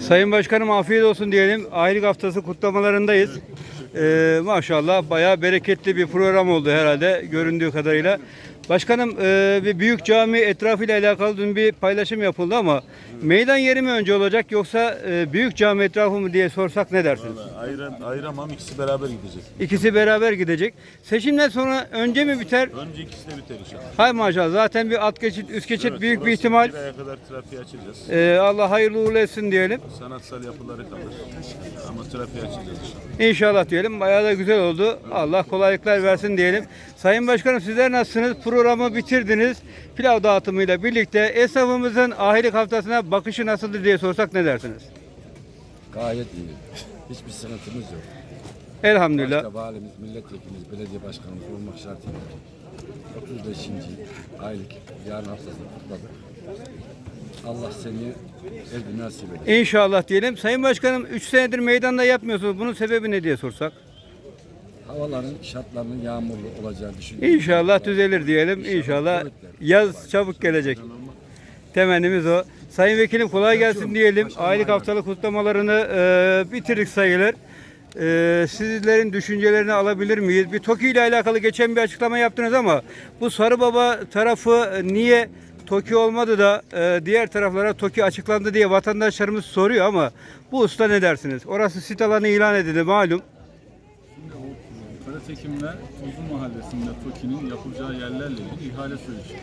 Sayın Başkanım afiyet olsun diyelim. Aylık haftası kutlamalarındayız. Ee, maşallah bayağı bereketli bir program oldu herhalde göründüğü kadarıyla. Başkanım e, bir büyük cami etrafıyla alakalı dün bir paylaşım yapıldı ama meydan yeri mi önce olacak yoksa e, büyük cami etrafı mı diye sorsak ne dersiniz? Ayıram, ayıramam ikisi beraber gidecek. İkisi beraber gidecek. Seçimden sonra önce mi biter? Önce ikisi de biter inşallah. Hay maşallah zaten bir alt geçit üst geçit Evet, büyük bir orası ihtimal. Bir aya kadar trafiği açacağız. Ee, Allah hayırlı uğurlu etsin diyelim. Sanatsal yapıları kalır. Ama trafiği açacağız inşallah. İnşallah diyelim. Bayağı da güzel oldu. Allah kolaylıklar versin diyelim. Sayın Başkanım sizler nasılsınız? Programı bitirdiniz. Pilav dağıtımıyla birlikte esnafımızın ahilik haftasına bakışı nasıldı diye sorsak ne dersiniz? Gayet iyi. Hiçbir sıkıntımız yok. Elhamdülillah. Başta valimiz, milletvekilimiz, belediye başkanımız olmak şartıyla 35. aylık yarın haftasını kutladık. Allah seneye evde nasip eder. İnşallah diyelim. Sayın Başkanım 3 senedir meydanda yapmıyorsunuz. Bunun sebebi ne diye sorsak? Havaların şartlarının yağmurlu olacağı düşünüyorum. İnşallah düzelir diyelim. İnşallah yaz çabuk gelecek. Temennimiz o. Sayın Vekilim kolay gelsin diyelim. Aylık haftalık kutlamalarını e, bitirdik sayılır. E, sizlerin düşüncelerini alabilir miyiz? Bir TOKİ ile alakalı geçen bir açıklama yaptınız ama bu Sarıbaba tarafı e, niye TOKİ olmadı da e, diğer taraflara TOKİ açıklandı diye vatandaşlarımız soruyor ama bu usta ne dersiniz? Orası sit alanı ilan edildi malum. Karatekin ve Tuzlu Mahallesi'nde TOKİ'nin yapılacağı yerlerle ilgili ihale süreci.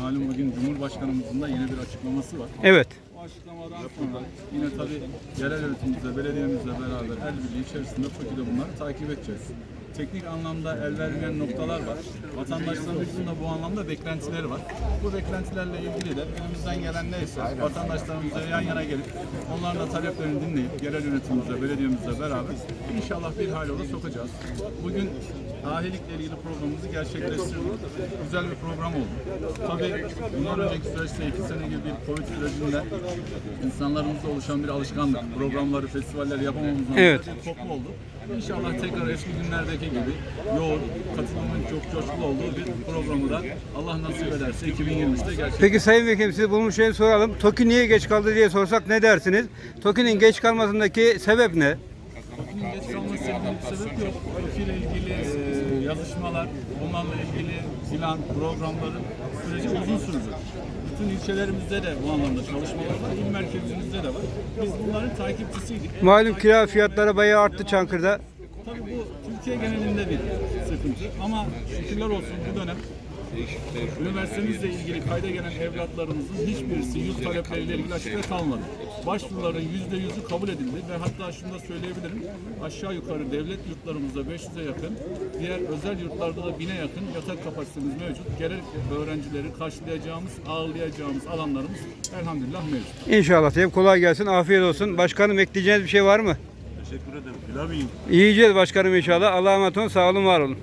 Malum bugün Cumhurbaşkanımızın da yine bir açıklaması var. Evet. Bu açıklamadan sonra yine tabii yerel yönetimimizle, belediyemizle beraber el birliği içerisinde TOKİ'de bunları takip edeceğiz. Teknik anlamda el vermeyen noktalar var. Vatandaşlarımızın da bu anlamda beklentileri var. Bu beklentilerle ilgili de elimizden gelen neyse vatandaşlarımızla yan yana gelip onların da taleplerini dinleyip yerel yönetimimizle, belediyemizle beraber inşallah bir hal yola sokacağız. Bugün ahilikle ilgili programımızı gerçekleştirdik. Güzel bir program oldu. Tabii bundan önceki süreçte iki sene gibi bir Covid sürecinde insanlarımızda oluşan bir alışkanlık. Programları, festivalleri yapamamızdan Evet. bir kopma oldu. İnşallah tekrar eski günlerdeki gibi yoğun, katılımın çok coşkulu olduğu bir programı da Allah nasip ederse 2023'te gerçekleştireceğiz. Peki Sayın Vekilim sizi bulmuşken soralım. TOKİ niye geç kaldı diye sorsak ne dersiniz? TOKİ'nin geç kalmasındaki sebep ne? Bugün geç bir sebep yok. Ülkeyle ilgili e, yazışmalar, onlarla ilgili plan, programların süreci uzun sürecek. Bütün ilçelerimizde de bu anlamda çalışmalar var, il merkezimizde de var. Biz bunların takipçisiydik. Malum kira fiyatları bayağı arttı Çankırı'da. Tabii Türkiye genelinde bir sıkıntı ama şükürler olsun bu dönem üniversitemizle ilgili kayda gelen evlatlarımızın hiçbirisi yurt talepleriyle ilgili açıkta kalmadı. Başvuruların yüzde yüzü kabul edildi ve hatta şunu da söyleyebilirim. Aşağı yukarı devlet yurtlarımızda 500'e yakın, diğer özel yurtlarda da 1000'e yakın yatak kapasitemiz mevcut. Gerek öğrencileri karşılayacağımız, ağırlayacağımız alanlarımız elhamdülillah mevcut. İnşallah diyeyim kolay gelsin, afiyet olsun. Başkanım ekleyeceğiniz bir şey var mı? Teşekkür ederim. Pilav yiyin. Yiyeceğiz başkanım inşallah. Allah'a emanet olun, sağ olun, var olun.